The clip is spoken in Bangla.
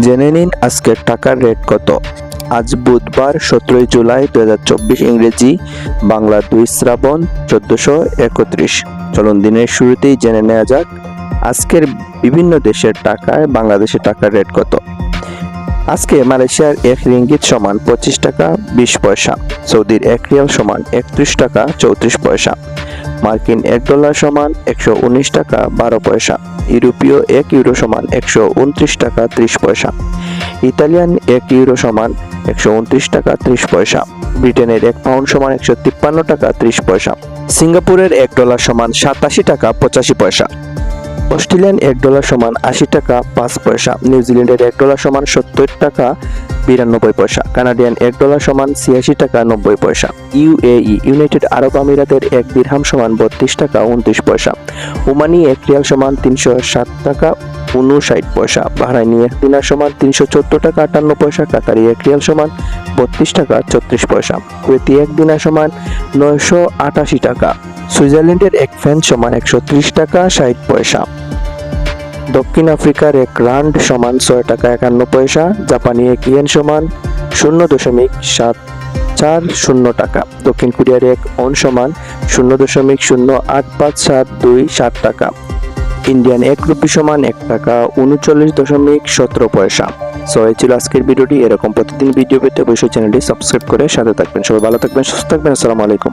জেনে নিন আজকের টাকার রেট কত। আজ বুধবার সতেরোই জুলাই দু হাজার চব্বিশ ইংরেজি, বাংলা দুই শ্রাবণ চোদ্দশো একত্রিশ। চলুন দিনের শুরুতেই জেনে নেওয়া যাক আজকের বিভিন্ন দেশের টাকায় বাংলাদেশের টাকার রেট কত। আজকে মালয়েশিয়ার এক রিঙ্গিত সমান পঁচিশ টাকা বিশ পয়সা, সৌদির এক রিয়াল সমান একত্রিশ টাকা চৌত্রিশ পয়সা। মার্কিন এক ডলার সমান একশো উনিশ টাকা বারো পয়সা, ইউরোপীয় এক ইউরো সমান একশো উনত্রিশ টাকা ত্রিশ পয়সা, ইতালিয়ান এক ইউরো সমান একশো উনত্রিশ টাকা ত্রিশ পয়সা, ব্রিটেনের এক পাউন্ড সমান একশো তিপ্পান্ন টাকা ত্রিশ পয়সা, সিঙ্গাপুরের এক ডলার সমান সাতাশি টাকা পঁচাশি পয়সা, অস্ট্রেলিয়ান এক ডলার সমান আশি টাকা পাঁচ পয়সা, নিউজিল্যান্ডের এক ডলার সমান সত্তর টাকা বিরানব্বই পয়সা, কানাডিয়ান এক ডলার সমান ছিয়াশি টাকা নব্বই পয়সা, ইউএই, ইউনাইটেড আরব আমিরাতের এক দিরহাম সমান বত্রিশ টাকা উনত্রিশ পয়সা, ওমানি এক রিয়াল সমান তিনশো সাত টাকা উনষাট পয়সা, বাহরাইনি এক দিনার সমান তিনশো চোদ্দ টাকা আটান্ন পয়সা, কাতারি এক রিয়াল সমান বত্রিশ টাকা ছত্রিশ পয়সা, কুয়েতি এক দিনার সমান নয়শো আটাশি টাকা, সুইজারল্যান্ডের এক ফ্যান সমান একশো ত্রিশ টাকা ষাট পয়সা। দক্ষিণ আফ্রিকার এক রান্ড সমান ছয় টাকা একান্ন পয়সা, জাপানি এক ইয়েন সমান শূন্য দশমিক সাত চার শূন্য টাকা। দক্ষিণ কোরিয়ার এক অন সমান শূন্য দশমিক শূন্য আট পাঁচ সাত দুই সাত টাকা। ইন্ডিয়ান এক রুপি সমান এক টাকা উনচল্লিশ দশমিক সতেরো পয়সা। সো, এই ছিল আজকের ভিডিওটি। এরকম প্রতিদিন ভিডিও পেতে অবশ্যই চ্যানেলটি সাবস্ক্রাইব করে সাথে থাকবেন। সবাই ভালো থাকবেন, সুস্থ থাকবেন। আসসালামু আলাইকুম।